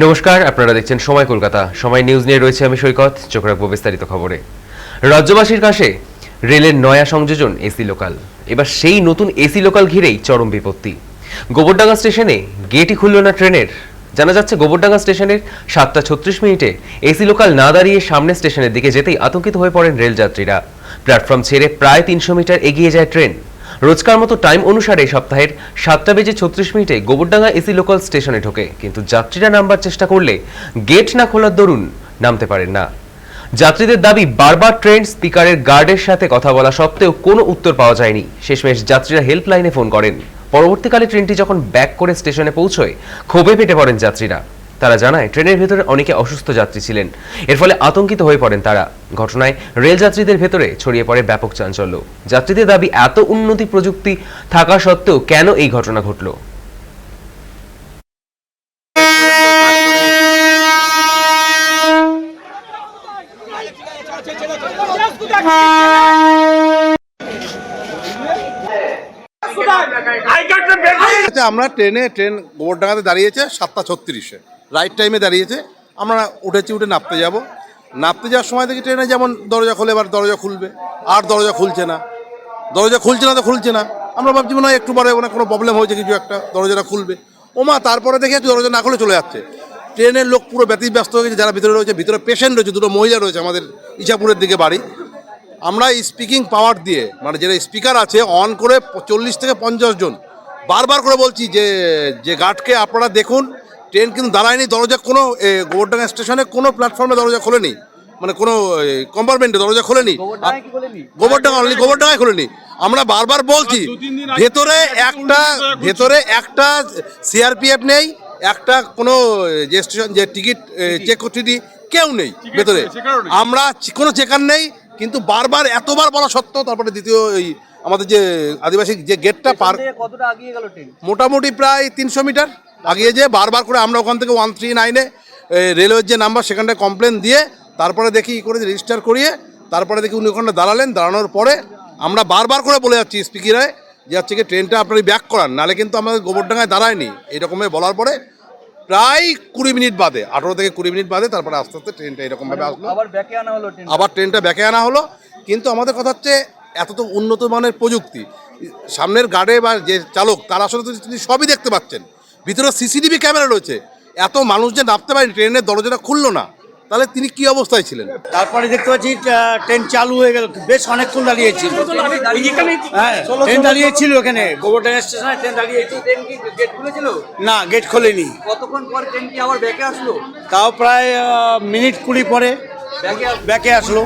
নমস্কার, আপনারা দেখছেন সময় কলকাতা। সময় নিউজ নিয়ে রয়েছে আমি সৈকত, চোখ রাখব বিস্তারিত খবরে। রাজ্যবাসীর কাছে রেলের নয়া সংযোজন এসি লোকাল। এবার সেই নতুন এসি লোকাল ঘিরেই চরম বিপত্তি। গোবরডাঙ্গা স্টেশনে গেটই খুলল না ট্রেনের। জানা যাচ্ছে, গোবরডাঙ্গা স্টেশনের সাতটা ছত্রিশ মিনিটে এসি লোকাল না দাঁড়িয়ে সামনে স্টেশনের দিকে যেতেই আতঙ্কিত হয়ে পড়েন রেলযাত্রীরা। প্ল্যাটফর্ম ছেড়ে প্রায় তিনশো মিটার এগিয়ে যায় ট্রেন। রোজকার মতো টাইম অনুসারে সপ্তাহের সাতটা বেজে ছত্রিশ মিনিটে গোবরডাঙ্গা এসি লোকাল স্টেশনে ঢোকে। কিন্তু যাত্রীরা নামবার চেষ্টা করলে গেট না খোলার দরুন নামতে পারেন না। যাত্রীদের দাবি, বারবার ট্রেন স্পিকারের গার্ডের সাথে কথা বলা সত্ত্বেও কোনো উত্তর পাওয়া যায়নি। শেষমেশ যাত্রীরা হেল্পলাইনে ফোন করেন। পরবর্তীকালে ট্রেনটি যখন ব্যাক করে স্টেশনে পৌঁছয়, ক্ষোভে ফেটে পড়েন যাত্রীরা। তারা জানায় ট্রেনের ভেতরে অনেকে অসুস্থ যাত্রী ছিলেন। এর ফলে আতঙ্কিত হয়ে পড়েন তারা। ঘটনায় রেল যাত্রীদের ভেতরে ছড়িয়ে পড়ে ব্যাপক চাঞ্চল্য। যাত্রীদের দাবি এত উন্নতি প্রযুক্তি থাকা সত্ত্বেও কেন এই ঘটনা ঘটলো? আমরা ট্রেনে ট্রেন গোবরডাঙ্গাতে দাঁড়িয়েছে সাতটা ছত্রিশে। রাইট টাইমে দাঁড়িয়েছে, আমরা উঠেছি, উঠে নামতে যাব। নামতে যাওয়ার সময় দেখি ট্রেনে যেমন দরজা খোলে, এবার দরজা খুলবে। আর দরজা খুলছে না। দরজা খুলছে না তো খুলছে না। আমরা ভাবছি মনে হয় একটু পরে মানে কোনো প্রবলেম হয়েছে, কিছু একটা দরজাটা খুলবে। ওমা, তারপরে দেখে একটু দরজা না খুলে চলে যাচ্ছে। ট্রেনের লোক পুরো ব্যতিব্যস্ত হয়ে গেছে, যারা ভিতরে রয়েছে, ভিতরে পেশেন্ট রয়েছে, দুটো মহিলা রয়েছে আমাদের ইছাপুরের দিকে বাড়ি। আমরা স্পিকিং পাওয়ার দিয়ে মানে যেটা স্পিকার আছে অন করে চল্লিশ থেকে পঞ্চাশ জন, বারবার করে বলছি যে যে গার্ডকে আপনারা দেখুন ট্রেন কিন্তু দাঁড়ায়নি দরজা কোনো গোবরডাঙ্গা স্টেশনে কোনো প্ল্যাটফর্মে দরজা খোলেনি। মানে কোনো কম্পার্টমেন্টে দরজা খোলেনি। গোবরডাঙ্গা অনলি গোবরডাঙ্গায় খোলেনি। আমরা বারবার বলছি ভেতরে একটা ভেতরে একটা সিআরপিএফ নেই একটা কোনো যে স্টেশন যে টিকিট চেক করছি কেউ নেই ভেতরে। আমরা কোনো চেকার নেই কিন্তু বারবার এতবার বলা সত্ত্বেও তারপরে দ্বিতীয় এই আমাদের যে আদিবাসী যে গেটটা পার কতটা আগিয়ে গেল মোটামুটি প্রায় তিনশো মিটার। আগিয়ে যে বারবার করে আমরা ওখান থেকে ওয়ান থ্রি নাইনে রেলওয়ের যে নাম্বার সেখানটায় কমপ্লেন দিয়ে তারপরে দেখি ই করে রেজিস্টার করিয়ে তারপরে দেখি উনি ওখানটা দাঁড়ালেন। দাঁড়ানোর পরে আমরা বারবার করে বলে যাচ্ছি স্পিকারে যে হচ্ছে কি ট্রেনটা আপনি ব্যাক করান নালে কিন্তু আমাদের গোবরডাঙ্গায় দাঁড়ায়নি। এরকমভাবে বলার পরে প্রায় কুড়ি মিনিট বাদে আঠেরো থেকে কুড়ি মিনিট বাদে তারপরে আস্তে আস্তে ট্রেনটা এরকমভাবে আসলো। আবার ট্রেনটা ব্যাকে আনা হলো। কিন্তু আমাদের কথা হচ্ছে এত তো উন্নত মানের প্রযুক্তি সামনের গার্ডে বা যে চালক তার আসলে তো তিনি সবই দেখতে পাচ্ছেন। ভিতরে সিসিটিভি ক্যামেরা রয়েছে। এত মানুষ যে নামতে পারেনি ট্রেনের দরজাটা খুললো না। তাহলে তিনি কি অবস্থায় ছিলেন? তারপরে দেখতে পাচ্ছি ট্রেন চালু হয়ে গেল। বেশ অনেকক্ষণ দাঁড়িয়েছিল। হ্যাঁ ট্রেন দাঁড়িয়েছিল ওখানে। গোবরডাঙ্গা স্টেশনে ট্রেন দাঁড়িয়েছিল। ট্রেন কি গেট খুলেছিল? না গেট খোলেনি। কতক্ষণ পর ট্রেন কি আবার ব্যাকে আসলো? তাও প্রায় মিনিট কুড়ি পরে ব্যাকে ব্যাকে আসলো।